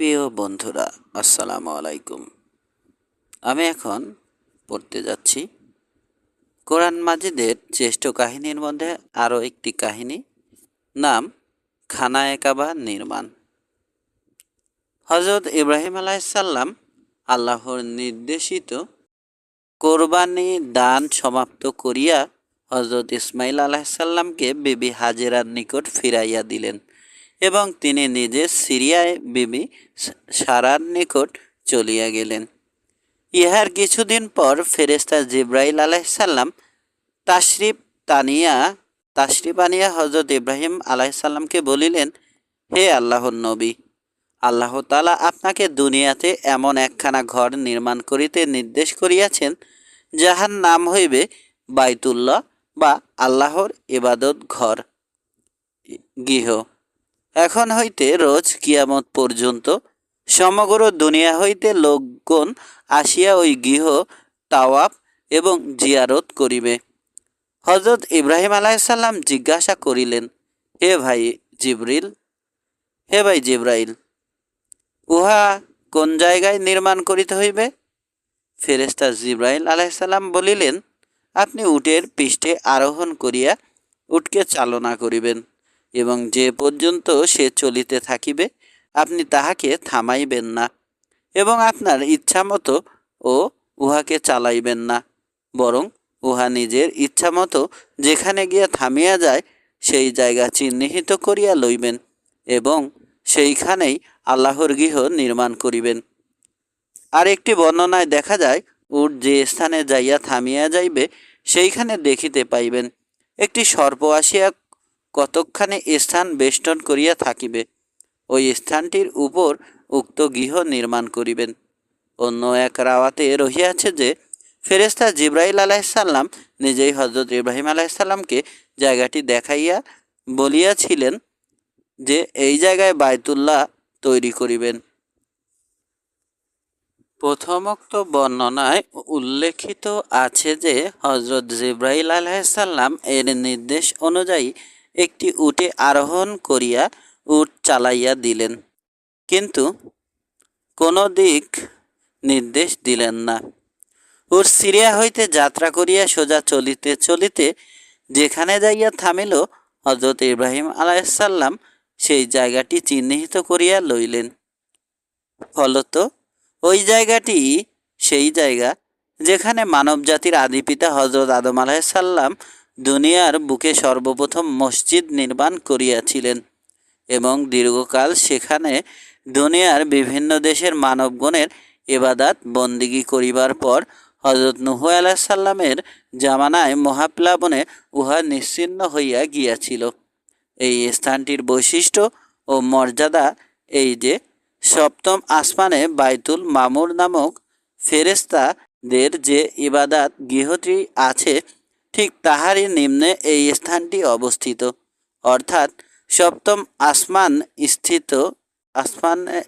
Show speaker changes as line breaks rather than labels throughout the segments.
প্রিয় বন্ধুরা, আসসালামু আলাইকুম। আমি এখন পড়তে যাচ্ছি কোরআন মাজিদের শ্রেষ্ঠ কাহিনীর মধ্যে আরও একটি কাহিনী, নাম খানায়ে কাবা নির্মাণ। হজরত ইব্রাহিম আলাইসাল্লাম আল্লাহর নির্দেশিত কোরবানি দান সমাপ্ত করিয়া হজরত ইসমাইল আলাহিসাল্লামকে বিবি হাজেরার নিকট ফিরাইয়া দিলেন। এবং তিনি নিজে সিরিয়ায় বিবি সারার নিকট চলিয়া গেলেন। ইহার কিছুদিন পর ফেরেস্তা জিব্রাইল আলাইসাল্লাম তাশরিফ তানিয়া, তাশরিফ আনিয়া হজরত ইব্রাহিম আলাইসাল্লামকে বলিলেন, হে আল্লাহর নবী, আল্লাহ তালা আপনাকে দুনিয়াতে এমন একখানা ঘর নির্মাণ করিতে নির্দেশ করিয়াছেন, যাহার নাম হইবে বাইতুল্লাহ বা আল্লাহর ইবাদত ঘর, গৃহ। এখন হইতে রোজ কিয়ামত পর্যন্ত সমগ্র দুনিয়া হইতে লোকগণ আসিয়া ওই গৃহ, তাওয়াফ এবং জিয়ারত করিবে। হজরত ইব্রাহিম আলাইসাল্লাম জিজ্ঞাসা করিলেন, হে ভাই জিব্রিল, হে ভাই জিব্রাইল, উহা কোন জায়গায় নির্মাণ করিতে হইবে? ফেরেস্তা জিব্রাইল আলাইসাল্লাম বলিলেন, আপনি উটের পৃষ্ঠে আরোহণ করিয়া উটকে চালনা করিবেন। এবং যে পর্যন্ত সে চলিতে থাকিবে, আপনি তাহাকে থামাইবেন না এবং আপনার ইচ্ছামতো ও উহাকে চালাইবেন না। বরং উহা নিজের ইচ্ছামতো যেখানে গিয়া থামিয়া যায়, সেই জায়গা চিহ্নিহিত করিয়া লইবেন এবং সেইখানেই আল্লাহর গৃহ নির্মাণ করিবেন। আর একটি বর্ণনায় দেখা যায়, উট যে স্থানে যাইয়া থামিয়া যাইবে, সেইখানে দেখিতে পাইবেন, একটি সর্প আসিয়া কতকখানি স্থান বেষ্টন করিয়া থাকিবে, ওই স্থানটির উপর উক্ত গৃহ নির্মাণ করিবেন। অন্য এক রাওয়াতে রহিয়াছে যে ফেরেস্তা জিব্রাইল আলাইসাল্লাম নিজেই হজরত ইব্রাহিম আলাইসাল্লামকে জায়গাটি দেখাইয়া বলিয়াছিলেন যে, এই জায়গায় বায়তুল্লাহ তৈরি করিবেন। প্রথমোক্ত বর্ণনায় উল্লেখিত আছে যে হজরত জিব্রাইল আলাইসাল্লাম এর নির্দেশ অনুযায়ী একটি উটে আরোহণ করিয়া উট চালাইয়া দিলেন। কিন্তু কোনো দিক নির্দেশ দিলেন না। উট সিরিয়া হইতে যাত্রা করিয়া সোজা চলিতে চলিতে যেখানে যাইয়া থামিল হজরত ইব্রাহিম আলাইসাল্লাম সেই জায়গাটি চিহ্নিত করিয়া লইলেন। ফলত ওই জায়গাটি সেই জায়গা যেখানে মানবজাতির আদিপিতা হজরত আদম আলাইসাল্লাম দুনিয়ার বুকে সর্বপ্রথম মসজিদ নির্মাণ করিয়াছিলেন এবং দীর্ঘকাল সেখানে দুনিয়ার বিভিন্ন দেশের মানবগণের এবাদাত বন্দিগি করিবার পর হজরত নুহু আলাহিসাল্লামের জামানায় মহাপ্লাবনে উহা নিশ্চিন্ন হইয়া গিয়াছিল। এই স্থানটির বৈশিষ্ট্য ও মর্যাদা এই যে, সপ্তম আসমানে বাইতুল মামুর নামক ফেরেস্তাদের যে ইবাদাত গৃহটি আছে ঠিক তাহারই নিম্নে এই স্থানটি অবস্থিত। অর্থাৎ সপ্তম আসমান স্থিত, আসমানে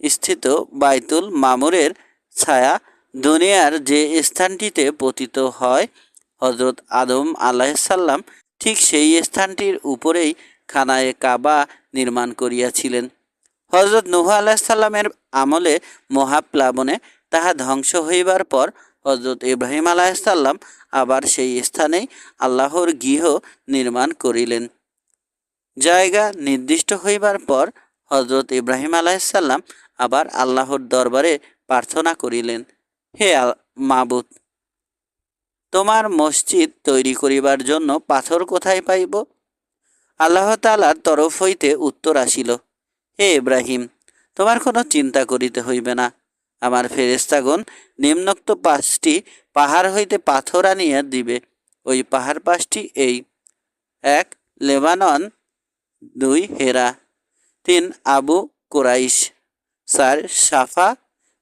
স্থিত বাইতুল মামুরের ছায়া দুনিয়ার যে স্থানটিতে পতিত হয় হজরত আদম আলাহিসাল্লাম ঠিক সেই স্থানটির উপরেই খানায় কাবা নির্মাণ করিয়াছিলেন। হজরত নুহ আলাহিসাল্লামের আমলে মহাপ্লাবনে তাহা ধ্বংস হইবার পর হজরত ইব্রাহিম আলাহিসাল্লাম আবার সেই স্থানেই আল্লাহর গৃহ নির্মাণ করিলেন। জায়গা নির্দিষ্ট হইবার পর হজরত ইব্রাহিম আলাহিসাল্লাম আবার আল্লাহর দরবারে প্রার্থনা করিলেন, হে মাবুদ, তোমার মসজিদ তৈরি করিবার জন্য পাথর কোথায় পাইব? আল্লাহ তালার তরফ হইতে উত্তর আসিল, হে ইব্রাহিম, তোমার কোনো চিন্তা করিতে হইবে না। আমার ফেরেস্তাগণ নিম্নোক্ত পাঁচটি পাহাড় হইতে পাথর আনিয়া দিবে। ওই পাহাড় পাঁচটি এই। এক, লেবানন। দুই, হেরা। তিন, আবু কোরাইশ। চার, সাফা।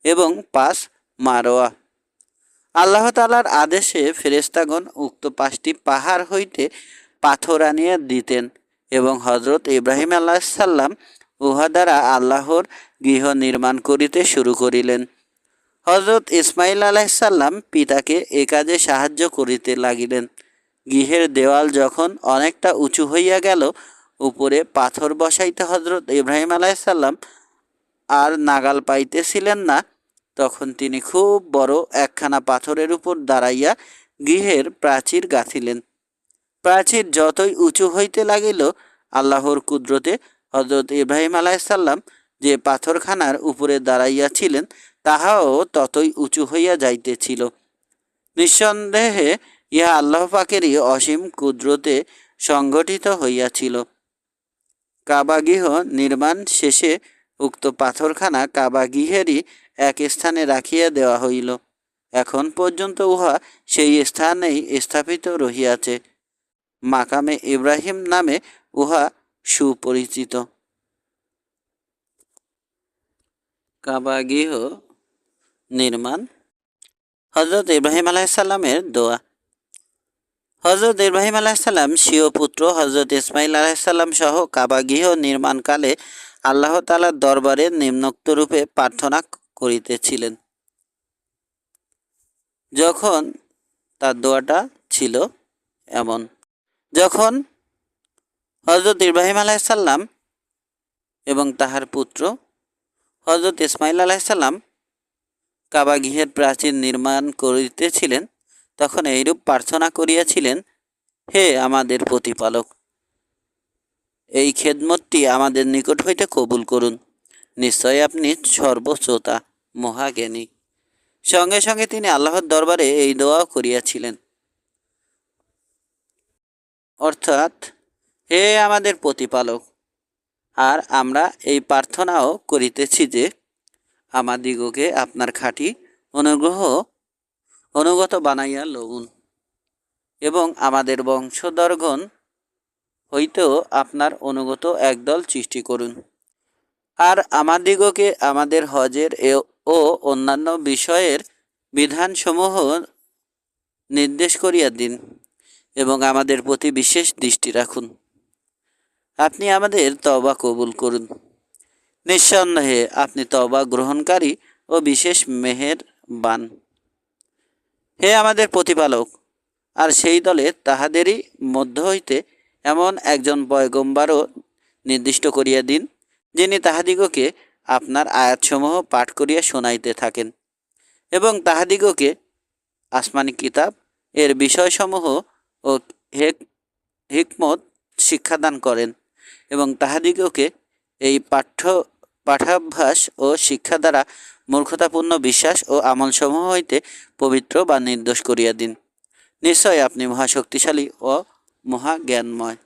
এবং পাঁচ, মারোয়া। আল্লাহ তালার আদেশে ফেরেস্তাগণ উক্ত পাঁচটি পাহাড় হইতে পাথর আনিয়া দিতেন এবং হজরত ইব্রাহিম আল্লাহ সাল্লাম উহা দ্বারা আল্লাহর গৃহ নির্মাণ করিতে শুরু করিলেন। হজরত ইসমাইল আলাইসাল্লাম পিতাকে এ কাজে সাহায্য করিতে লাগিলেন। গৃহের দেওয়াল যখন অনেকটা উঁচু হইয়া গেল, উপরে পাথর বসাইতে হজরত ইব্রাহিম আলাইসাল্লাম আর নাগাল পাইতেছিলেন না, তখন তিনি খুব বড় একখানা পাথরের উপর দাঁড়াইয়া গৃহের প্রাচীর গাঁথিলেন। প্রাচীর যতই উঁচু হইতে লাগিল, আল্লাহর কুদরতে হজরত ইব্রাহিম আলাইসাল্লাম যে পাথরখানার উপরে দাঁড়াইয়াছিলেন, তাহাও ততই উঁচু হইয়া যাইতেছিল। নিঃসন্দেহে ইহা আল্লাহ পাকেরই অসীম কুদরতে সংগঠিত হইয়াছিল। কাবাগৃহ নির্মাণ শেষে উক্ত পাথরখানা কাবাগৃহেরই এক স্থানে রাখিয়া দেওয়া হইল। এখন পর্যন্ত উহা সেই স্থানেই স্থাপিত রহিয়াছে। মাকামে ইব্রাহিম নামে উহা সুপরিচিত। কাবাগৃহ নির্মাণ। হজরত ইব্রাহিম আলাইসাল্লামের দোয়া। হজরত ইব্রাহিম আলাইসাল্লাম স্বীয় পুত্র হজরত ইসমাইল আলাইসাল্লাম সহ কাবাগৃহ নির্মাণকালে আল্লাহ তালার দরবারে নিম্নোক্ত রূপে প্রার্থনা করিতেছিলেন। যখন তার দোয়াটা ছিল এমন, যখন হজরত ইব্রাহিম আলাইসাল্লাম এবং তাহার পুত্র হজরত ইসমাইল আলাইসাল্লাম কাবাগৃহের প্রাচীর নির্মাণ করিতেছিলেন, তখন এইরূপ প্রার্থনা করিয়াছিলেন, হে আমাদের প্রতিপালক, এই খেদমতটি আমাদের নিকট হইতে কবুল করুন। নিশ্চয় আপনি সর্বশ্রোতা, মহাজ্ঞানী। সঙ্গে সঙ্গে তিনি আল্লাহর দরবারে এই দোয়াও করিয়াছিলেন। অর্থাৎ হে আমাদের প্রতিপালক, আর আমরা এই প্রার্থনাও করিতেছি যে আমাদিগকে আপনার খাঁটি অনুগ্রহ অনুগত বানাইয়া লউন এবং আমাদের বংশধরগণ হইতেও আপনার অনুগত একদল সৃষ্টি করুন। আর আমাদিগকে আমাদের হজের ও অন্যান্য বিষয়ের বিধানসমূহ নির্দেশ করিয়া দিন এবং আমাদের প্রতি বিশেষ দৃষ্টি রাখুন। আপনি আমাদের তবা কবুল করুন। নিঃসন্দেহে আপনি তবা গ্রহণকারী ও বিশেষ মেহের বান হে আমাদের প্রতিপালক, আর সেই দলে তাহাদেরই মধ্য হইতে এমন একজন পয়গম্বারও নির্দিষ্ট করিয়া দিন, যিনি তাহাদিগকে আপনার আয়াতসমূহ পাঠ করিয়া শোনাইতে থাকেন এবং তাহাদিগকে আসমানি কিতাব, এর বিষয়সমূহ ও হেক হিকমত শিক্ষাদান করেন। এবং তাহাদিগকে এই পাঠ্য পাঠাভ্যাস ও শিক্ষা দ্বারা মূর্খতাপূর্ণ বিশ্বাস ও আমলসমূহ হইতে পবিত্র বা নির্দোষ করিয়া দিন। নিশ্চয় আপনি মহাশক্তিশালী ও মহাজ্ঞানময়।